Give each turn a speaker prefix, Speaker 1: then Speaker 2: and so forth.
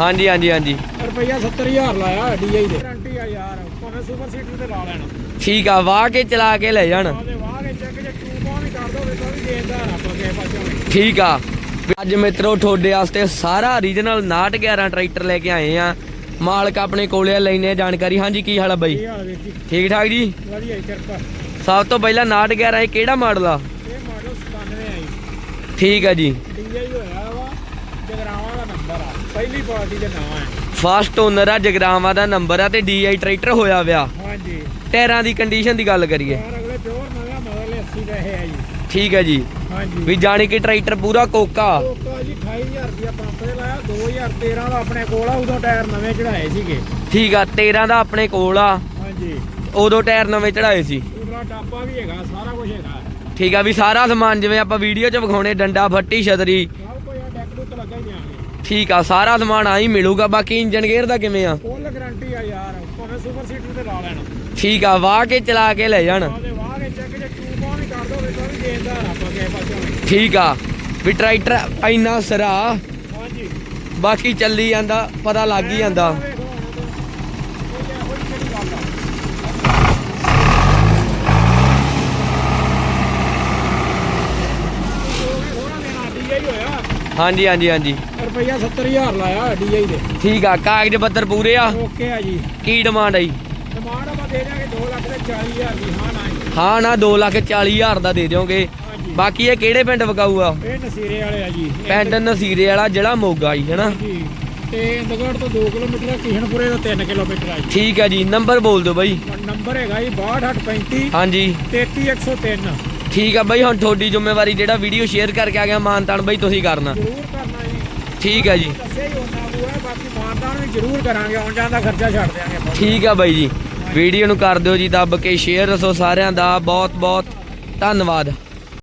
Speaker 1: ਹਾਂਜੀ ਹਾਂਜੀ ਹਾਂਜੀ।
Speaker 2: ਰੁਪਈਆ 70000 ਲਾਇਆ ਡੀਆਈ ਦੇ। ਗਾਰੰਟੀ ਆ ਯਾਰ ਭਾਵੇਂ ਸੁਪਰ ਸੀਟਰ ਤੇ ਲਾ ਲੈਣਾ।
Speaker 1: ਠੀਕ ਆ ਵਾਹ ਕੇ ਚਲਾ ਕੇ ਲੈ ਜਾਣ।
Speaker 2: ਉਹਦੇ ਵਾਹ ਕੇ ਚੱਕ ਜੇ ਟੂ ਬਾਹ ਵੀ ਕਰ ਦੋ ਤਾਂ ਵੀ ਦੇਦਾ ਰੱਬ ਕੇ ਪਾਸੋਂ
Speaker 1: ਠੀਕ ਆ। ਅੱਜ ਮਿੱਤਰੋ ਤੁਹਾਡੇ ਵਾਸਤੇ ਸਾਰਾ ਓਰੀਜਨਲ 911 ਟਰੈਕਟਰ ਲੈ ਕੇ ਆਏ ਆ। ਮਾਲਕ ਆਪਣੇ ਕੋਲੇ ਆ, ਆ ਜਾਣਕਾਰੀ। ਹਾਂਜੀ ਕੀ ਹਾਲ ਆ ਬਾਈ?
Speaker 2: ਕੀ ਹਾਲ
Speaker 1: ਠੀਕ ਠਾਕ ਜੀ?
Speaker 2: ਵਧੀਆ ਜੀ, ਕਿਰਪਾ।
Speaker 1: ਸਭ ਤੋਂ ਪਹਿਲਾਂ 911 ਇਹ ਕਿਹੜਾ ਮਾਡਲ ਆ?
Speaker 2: ਇਹ ਮਾਡਲ 97 ਆਈ
Speaker 1: ਠੀਕ ਆ ਜੀ।
Speaker 2: ਡੀਆਈ ਹੋਇਆ ਵਾ ਜਗਰਾਵਾਂ ਆ ਪਹਿਲੀ ਪਾਰਟੀ ਦੇ ਨਾਮ ਹੈ।
Speaker 1: ਫਸਟ ਓਨਰ ਆ ਜਗਰਾਵਾਂ ਦਾ ਨੰਬਰ ਆ ਤੇ ਡੀਆਈ ਟਰੈਕਟਰ ਹੋਇਆ ਵਿਆ
Speaker 2: ਹਾਂਜੀ।
Speaker 1: ਟਾਇਰਾਂ ਦੀ ਕੰਡੀਸ਼ਨ ਦੀ ਗੱਲ ਕਰੀਏ।
Speaker 2: ਯਾਰ ਅਗਲੇ ਪਿਓਰ ਨਵਾਂ ਮੋਡਲ 80 ਦਾ ਇਹ ਆ ਜੀ।
Speaker 1: ਠੀਕ ਹੈ ਜੀ।
Speaker 2: ਹਾਂਜੀ।
Speaker 1: ਵੀ ਜਾਣੀ ਕਿ ਟਰੈਕਟਰ ਪੂਰਾ ਕੋਕਾ।
Speaker 2: ਕੋਕਾ ਜੀ 28000 ਰੁਪਇਆ ਪੰਪ ਤੇ ਲਾਇਆ 2013 ਦਾ ਆਪਣੇ ਕੋਲ ਆ ਉਦੋਂ ਟਾਇਰ ਨਵੇਂ ਚੜਾਏ ਸੀਗੇ।
Speaker 1: ਠੀਕ ਆ 13 ਦਾ ਆਪਣੇ ਕੋਲ ਆ।
Speaker 2: ਹਾਂਜੀ।
Speaker 1: ਉਦੋਂ ਟਾਇਰ ਨਵੇਂ ਚੜਾਏ ਸੀ।
Speaker 2: ਉਧਰਾ ਟਾਪਾ ਵੀ ਹੈਗਾ ਸਾਰਾ ਕੁਝ ਹੈਗਾ।
Speaker 1: ਠੀਕ ਆ ਵੀ ਸਾਰਾ ਸਮਾਨ ਜਿਵੇਂ ਆਪਾਂ ਵੀਡੀਓ 'ਚ ਵਿਖਾਉਣੇ ਡੰਡਾ ਫੱਟੀ ਛਤਰੀ।
Speaker 2: ਲੱਗਾ ਹੀ
Speaker 1: ਠੀਕ ਆ ਸਾਰਾ ਸਮਾਨ ਆ ਹੀ ਮਿਲੂਗਾ ਬਾਕੀ ਇੰਜਨ ਗੇਅਰ ਦਾ ਕਿਵੇਂ ਆ?
Speaker 2: ਫੁੱਲ ਗਾਰੰਟੀ ਆ ਯਾਰ ਭਾਵੇਂ ਸੁਪਰ ਸੀਟਰ ਤੇ ਲਾ ਲੈਣਾ।
Speaker 1: ਠੀਕ ਆ ਵਾਹ ਕੇ ਚਲਾ ਕੇ ਲੈ ਜਾਣ।
Speaker 2: ਉਹਦੇ ਵਾਹ ਕੇ ਚੱਕ ਜੇ ਟੂ ਬਾਹ ਵੀ ਕਰ ਦੋ ਤਾਂ ਵੀ ਦੇਦਾ ਰੱਬ ਕੇ ਪਾਸੋਂ
Speaker 1: ਠੀਕ ਆ ਵੀ ਟਰੈਕਟਰ ਇੰਨਾ ਸਰਾ
Speaker 2: ਹਾਂਜੀ।
Speaker 1: ਬਾਕੀ ਚੱਲੀ ਜਾਂਦਾ ਪਤਾ ਲੱਗ ਹੀ ਜਾਂਦਾ
Speaker 2: ਵੇਖੋ ਹੁਣ ਤਾਂ। ਕੋਈ ਇਹੋ ਜਿਹੀ ਕਿਹੜੀ ਗੱਲ ਆ ਥੋੜਾ ਦੇਣਾ ਡੀਆਈ ਹੋਇਆ
Speaker 1: ਹਾਂਜੀ ਹਾਂਜੀ ਹਾਂਜੀ।
Speaker 2: ਰੁਪਈਆ 70000 ਲਾਇਆ ਡੀਆਈ ਦੇ
Speaker 1: ਠੀਕ ਆ ਕਾਗਜ਼ ਪੱਤਰ ਪੂਰੇ ਆ?
Speaker 2: ਓਕੇ ਆ ਜੀ।
Speaker 1: ਕੀ ਡਿਮਾਂਡ ਆਈ
Speaker 2: ਡਿਮਾਂਡ ਆਪਾਂ ਦੇ ਦਾਂਗੇ 2 ਲੱਖ ਤੇ 40000 ਦੀ ਹਾਂ ਨਾ ਜੀ।
Speaker 1: ਹਾਂ ਨਾ 2 ਲੱਖ 40 ਹਜ਼ਾਰ ਦਾ ਦੇ ਦਿਓਗੇ।
Speaker 2: ਹਾਂਜੀ
Speaker 1: ਬਾਕੀ ਇਹ ਕਿਹੜੇ ਪਿੰਡ ਵਕਾਊ ਆ
Speaker 2: ਇਹ ਨਸੀਰੇ ਵਾਲੇ ਆ ਜੀ।
Speaker 1: ਪਿੰਡ ਨਸੀਰੇ ਵਾਲਾ ਜਿਹੜਾ ਮੋਗਾ ਜੀ ਹੈਨਾ?
Speaker 2: ਜੀ ਤੇ ਇੰਦਗੜ ਤੋਂ 2 ਕਿਲੋਮੀਟਰ ਆ ਕਿਸ਼ਨਪੁਰੇ ਤੋਂ 3 ਕਿਲੋਮੀਟਰ ਆ ਜੀ।
Speaker 1: ਠੀਕ ਹੈ ਜੀ ਨੰਬਰ ਬੋਲ ਦਿਓ ਬਾਈ।
Speaker 2: ਨੰਬਰ ਹੈਗਾ ਜੀ 6235
Speaker 1: ਹਾਂਜੀ।
Speaker 2: 33103
Speaker 1: ਠੀਕ ਆ ਬਾਈ ਹੁਣ ਤੁਹਾਡੀ ਜ਼ਿੰਮੇਵਾਰੀ ਜਿਹੜਾ ਵੀਡੀਓ ਸ਼ੇਅਰ ਕਰਕੇ ਆ ਗਿਆ ਮਾਨਤਾਨ ਬਾਈ ਤੁਸੀਂ ਕਰਨਾ।
Speaker 2: ਜ਼ਰੂਰ ਕਰਨਾ ਜੀ।
Speaker 1: ਠੀਕ ਹੈ ਜੀ।
Speaker 2: ਦੱਸਿਆ ਹੀ ਉਹਨਾਂ ਨੂੰ ਹੈ ਬਾਕੀ ਮਾਨਦਾਨ ਵੀ ਜ਼ਰੂਰ ਕਰਾਂਗੇ ਆਉਣ ਜਾਣ ਦਾ ਖਰਚਾ ਛੱਡ ਦਿਆਂਗੇ ਆਪਾਂ।
Speaker 1: ਠੀਕ ਆ ਬਾਈ ਜੀ। ਵੀਡੀਓ ਨੂੰ ਕਰ ਦਿਓ ਜੀ ਦੱਬ ਕੇ ਸ਼ੇਅਰ ਦੱਸੋ ਸਾਰਿਆਂ ਦਾ। ਬਹੁਤ ਬਹੁਤ ਧੰਨਵਾਦ।